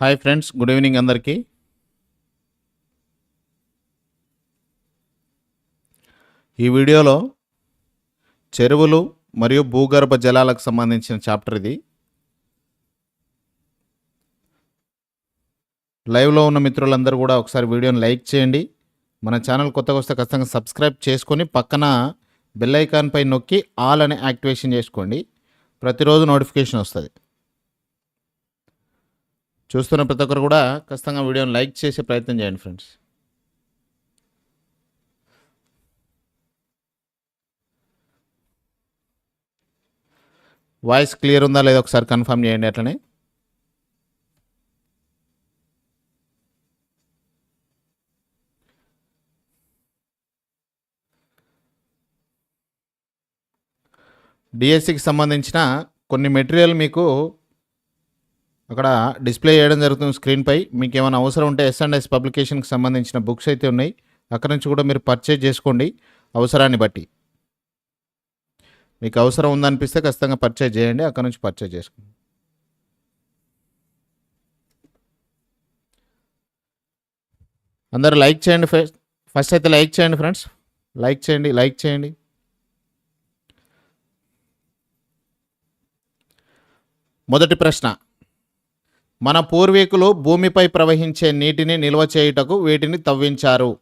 Hi friends good evening అందరికీ. ఈ వీడియోలో చెరువులు మరియు భూగర్భ జలాలకు సంబంధించిన చాప్టర్ ఇది. లైవ్లో ఉన్న మిత్రులందరూ కూడా ఒకసారి వీడియోని లైక్ చేయండి. మన ఛానల్ కొత్తగా వస్తే ఖచ్చితంగా సబ్స్క్రైబ్ చేసుకొని పక్కన బెల్ పై నొక్కి ఆల్ అని యాక్టివేషన్ చేసుకోండి. ప్రతిరోజు నోటిఫికేషన్ వస్తుంది. చూస్తున్న ప్రతి ఒక్కరు కూడా ఖచ్చితంగా వీడియోని లైక్ చేసే ప్రయత్నం చేయండి ఫ్రెండ్స్. వాయిస్ క్లియర్ ఉందా లేదా ఒకసారి కన్ఫర్మ్ చేయండి అట్లనే. డిఎస్సికి సంబంధించిన కొన్ని మెటీరియల్ మీకు అక్కడ డిస్ప్లే చేయడం జరుగుతుంది స్క్రీన్పై మీకు ఏమైనా అవసరం ఉంటే ఎస్ అండ్ ఎస్ పబ్లికేషన్కి సంబంధించిన బుక్స్ అయితే ఉన్నాయి. అక్కడ నుంచి కూడా మీరు పర్చేజ్ చేసుకోండి అవసరాన్ని బట్టి. మీకు అవసరం ఉందనిపిస్తే ఖచ్చితంగా పర్చేజ్ చేయండి. అక్కడ నుంచి పర్చేజ్ చేసుకోండి. అందరూ లైక్ చేయండి ఫస్ట్ ఫస్ట్ అయితే లైక్ చేయండి ఫ్రెండ్స్. లైక్ చేయండి లైక్ చేయండి. మొదటి ప్రశ్న. మన పూర్వీకులు భూమిపై ప్రవహించే నీటిని నిల్వ చేయుటకు వీటిని తవ్వించారు.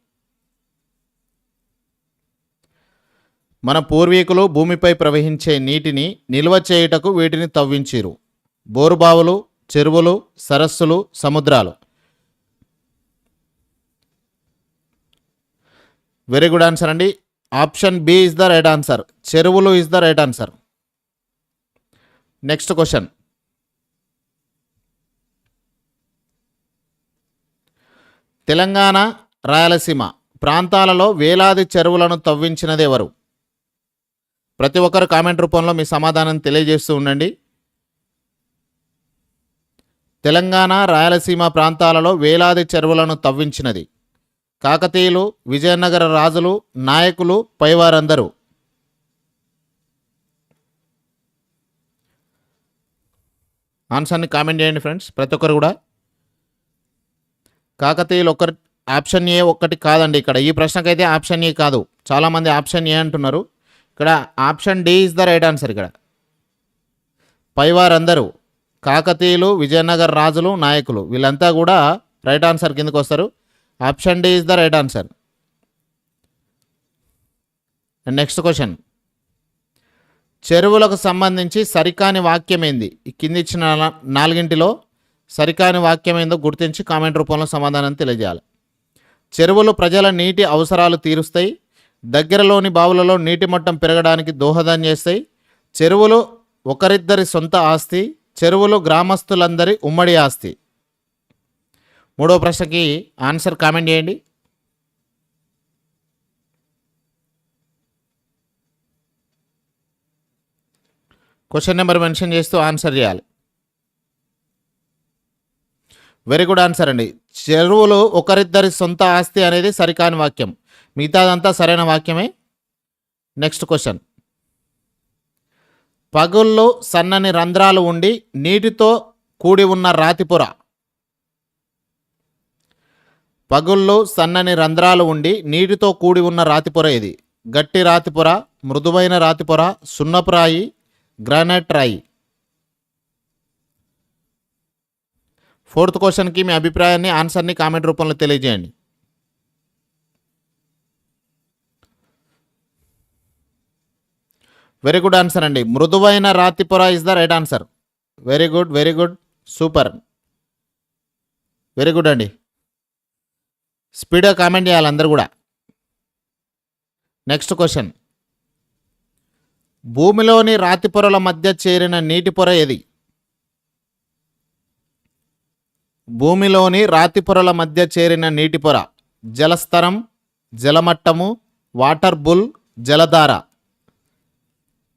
మన పూర్వీకులు భూమిపై ప్రవహించే నీటిని నిల్వ చేయుటకు వీటిని తవ్వించిరు. బోరుబావులు చెరువులు సరస్సులు సముద్రాలు. వెరీ గుడ్ ఆన్సర్ అండి. Option B is the right answer చెరువులు is the right answer next question Telangana Rayalaseema ప్రాంతాలలో వేలాది చెరువులను తవ్వించినది ఎవరు ప్రతి ఒక్కరు కామెంట్ రూపంలో మీ సమాధానం తెలియజేస్తూ ఉండండి. తెలంగాణ రాయలసీమ ప్రాంతాలలో వేలాది చెరువులను తవ్వించినది. కాకతీయులు విజయనగర రాజులు నాయకులు పైవారందరూ. ఆన్సర్ని కామెంట్ చేయండి ఫ్రెండ్స్. ప్రతి ఒక్కరు కూడా కాకతీయులు ఒక్కరి ఆప్షన్ ఏ ఒక్కటి కాదండి ఇక్కడ. ఈ ప్రశ్నకైతే ఆప్షన్ ఏ కాదు. చాలామంది ఆప్షన్ ఏ అంటున్నారు. ఇక్కడ option D is the right answer ఇక్కడ. పైవారందరూ కాకతీయులు విజయనగర్ రాజులు నాయకులు వీళ్ళంతా కూడా రైట్ ఆన్సర్ కిందకు వస్తారు. Option D is the right answer. Next question. చెరువులకు సంబంధించి సరికాని వాక్యం ఏంది? ఈ కింది ఇచ్చిన నాలుగింటిలో సరికాని వాక్యం ఏందో గుర్తించి కామెంట్ రూపంలో సమాధానం తెలియజేయాలి. చెరువులు ప్రజల నీటి అవసరాలు తీరుస్తాయి. దగ్గరలోని బావులలో నీటి మట్టం పెరగడానికి దోహదం చేస్తాయి. చెరువులు ఒకరిద్దరి సొంత ఆస్తి చెరువులు గ్రామస్తులందరి ఉమ్మడి ఆస్తి. మూడో ప్రశ్నకి ఆన్సర్ కామెంట్ చేయండి. క్వశ్చన్ నెంబర్ మెన్షన్ చేస్తూ ఆన్సర్ చేయాలి. వెరీ గుడ్ ఆన్సర్ అండి. చెరువులు ఒకరిద్దరి సొంత ఆస్తి అనేది సరికాని వాక్యం. మిగతాదంతా సరైన వాక్యమే? నెక్స్ట్ క్వశ్చన్ పగుల్లో సన్నని రంధ్రాలు ఉండి నీటితో కూడి ఉన్న రాతిపొర పగుల్లో సన్నని రంధ్రాలు ఉండి నీటితో కూడి ఉన్న రాతిపొర ఇది గట్టి రాతిపొర మృదువైన రాతిపొర సున్నపురాయి గ్రానైట్ రాయి. ఫోర్త్ క్వశ్చన్కి మీ అభిప్రాయాన్ని ఆన్సర్ని కామెంట్ రూపంలో తెలియజేయండి. వెరీ గుడ్ ఆన్సర్ అండి. మృదువైన రాతిపొర is the right answer very good very good super very good అండి. స్పీడ్గా కామెంట్ చేయాలి అందరు కూడా. నెక్స్ట్ క్వశ్చన్ భూమిలోని రాతి పొరల మధ్య చేరిన నీటి పొర ఏది? భూమిలోని రాతి పొరల మధ్య చేరిన నీటి పొర జలస్తరం జలమట్టము వాటర్ బుల్ జలధార.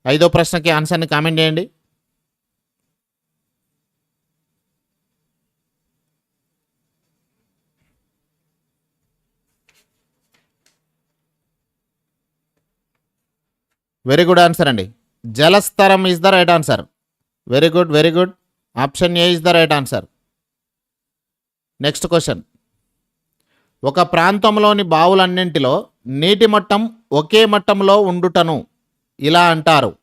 ఐదో ప్రశ్నకి ఆన్సర్ని కామెంట్ చేయండి. వెరీ గుడ్ ఆన్సర్ అండి. జలస్తరం is the right answer very good very good option A is the right answer next question ఒక ప్రాంతంలోని బావులన్నింటిలో నీటి మట్టం ఒకే మట్టంలో ఉండుటను ఇలా అంటారు.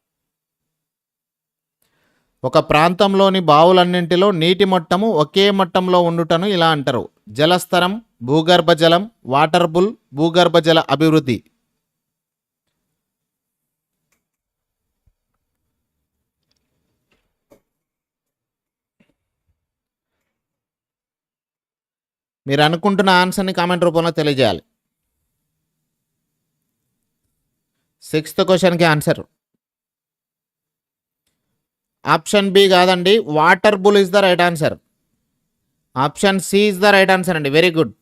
ఒక ప్రాంతంలోని బావులన్నింటిలో నీటి మట్టము ఒకే మట్టంలో ఉండుటను ఇలా అంటారు. జలస్తరం భూగర్భ జలం వాటర్ బుల్ భూగర్భ జల అభివృద్ధి. మీరు అనుకుంటున్న ఆన్సర్ని కామెంట్ రూపంలో తెలియజేయాలి. సిక్స్త్ క్వశ్చన్కి ఆన్సర్. ఆప్షన్ బి కాదండి water bull is the right answer. Option C is the right answer అండి వెరీ గుడ్.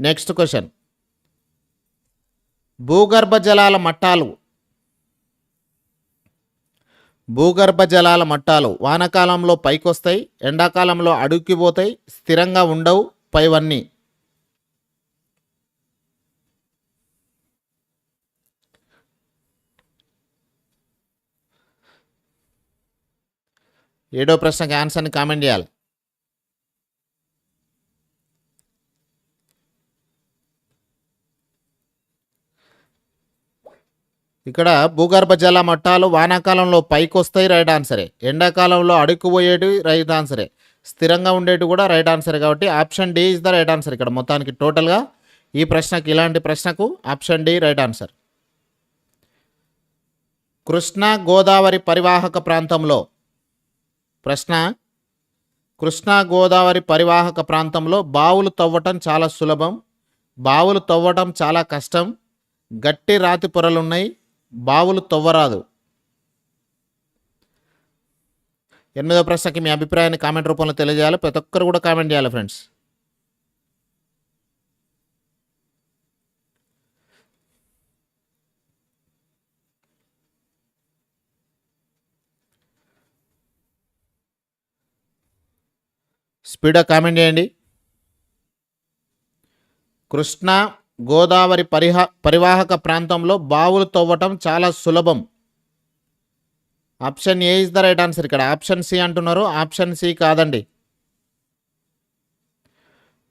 Next question. భూగర్భ జలాల మట్టాలు భూగర్భ జలాల మట్టాలు వానకాలంలో పైకొస్తాయి ఎండాకాలంలో అడుక్కిపోతాయి స్థిరంగా ఉండవు పైవన్నీ. ఏడో ప్రశ్నకి ఆన్సర్ని కామెంట్ చేయాలి. ఇక్కడ భూగర్భ జల మట్టాలు వానాకాలంలో పైకి వస్తాయి రైట్ ఆన్సరే ఎండాకాలంలో అడుక్కుపోయేటివి రైట్ ఆన్సరే స్థిరంగా ఉండేటివి కూడా రైట్ ఆన్సర్ కాబట్టి option D is the right answer ఇక్కడ మొత్తానికి టోటల్గా ఈ ప్రశ్నకి ఇలాంటి ప్రశ్నకు option D right answer Krishna Godavari పరివాహక ప్రాంతంలో ప్రశ్న కృష్ణా గోదావరి పరివాహక ప్రాంతంలో బావులు తవ్వటం చాలా సులభం. బావులు తవ్వటం చాలా కష్టం. గట్టి రాతి పొరలున్నాయి. బావులు తవ్వరాదు. ఎనిమిదో ప్రశ్నకి మీ అభిప్రాయాన్ని కామెంట్ రూపంలో తెలియజేయాలి. ప్రతి ఒక్కరు కూడా కామెంట్ చేయాలి ఫ్రెండ్స్. స్పీడ్గా కామెంట్ చేయండి. కృష్ణ గోదావరి పరిహ పరివాహక ప్రాంతంలో బావులు తవ్వటం చాలా సులభం. Option A is the right answer ఇక్కడ. ఆప్షన్ సి అంటున్నారు. ఆప్షన్ సి కాదండి.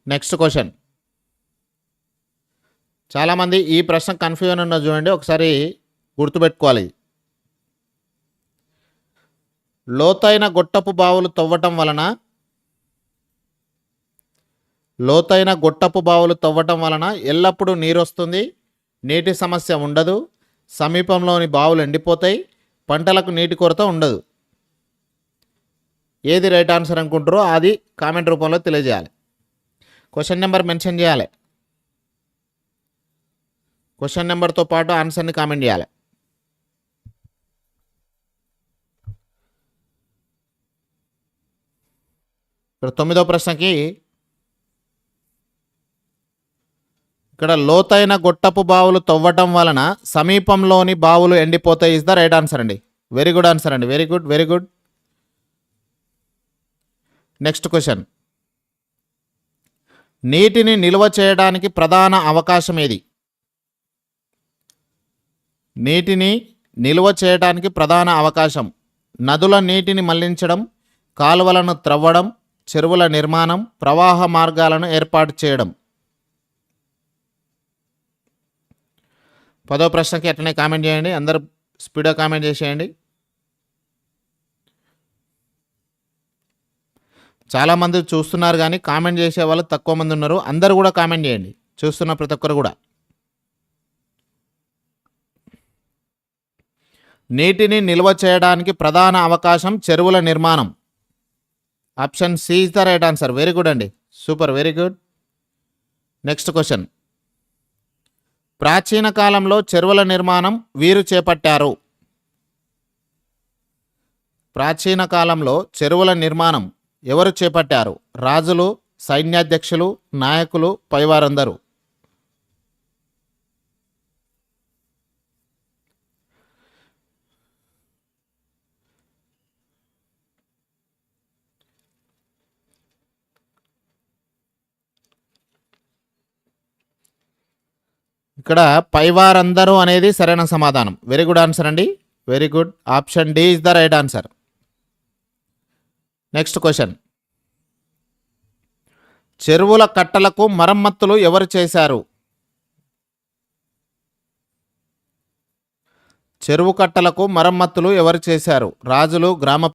Next question. చాలామంది ఈ ప్రశ్న కన్ఫ్యూజన్ ఉన్న చూడండి ఒకసారి గుర్తుపెట్టుకోవాలి. లోతైన గొట్టపు బావులు తవ్వటం వలన లోతైన గొట్టపు బావులు తవ్వటం వలన ఎల్లప్పుడూ నీరు వస్తుంది నీటి సమస్య ఉండదు సమీపంలోని బావులు ఎండిపోతాయి పంటలకు నీటి కొరత ఉండదు. ఏది రైట్ ఆన్సర్ అనుకుంటారో అది కామెంట్ రూపంలో తెలియజేయాలి. క్వశ్చన్ నెంబర్ మెన్షన్ చేయాలి. క్వశ్చన్ నెంబర్తో పాటు ఆన్సర్ని కామెంట్ చేయాలి. ఇక్కడ తొమ్మిదో ప్రశ్నకి ఇక్కడ లోతైన గొట్టపు బావులు తవ్వటం వలన సమీపంలోని బావులు ఎండిపోతాయి ఇస్ ద రైట్ ఆన్సర్ అండి. వెరీ గుడ్ ఆన్సర్ అండి. Very good very good next question నీటిని నిల్వ చేయడానికి ప్రధాన అవకాశం ఏది? నీటిని నిల్వ చేయడానికి ప్రధాన అవకాశం. నదుల నీటిని మళ్ళించడం కాలువలను త్రవ్వడం చెరువుల నిర్మాణం ప్రవాహ మార్గాలను ఏర్పాటు చేయడం. పదో ప్రశ్నకి అట్లనే కామెంట్ చేయండి. అందరు స్పీడ్గా కామెంట్ చేసేయండి. చాలామంది చూస్తున్నారు కానీ కామెంట్ చేసే వాళ్ళు తక్కువ మంది ఉన్నారు. అందరు కూడా కామెంట్ చేయండి. చూస్తున్న ప్రతి ఒక్కరు కూడా. నీటిని నిల్వ చేయడానికి ప్రధాన అవకాశం చెరువుల నిర్మాణం. Option C is the right answer. Very good అండి. Super very good next question ప్రాచీన కాలంలో చెరువుల నిర్మాణం వీరు చేపట్టారు. ప్రాచీన కాలంలో చెరువుల నిర్మాణం ఎవరు చేపట్టారు? రాజులు సైన్యాధ్యక్షులు నాయకులు పైవారందరూ. ఇక్కడ పైవారందరూ అనేది సరైన సమాధానం. వెరీ గుడ్ ఆన్సర్ అండి. Very good option D is the right answer next question చెరువుల కట్టలకు మరమ్మతులు ఎవరు చేశారు? చెరువు కట్టలకు మరమ్మతులు ఎవరు చేశారు? రాజులు గ్రామ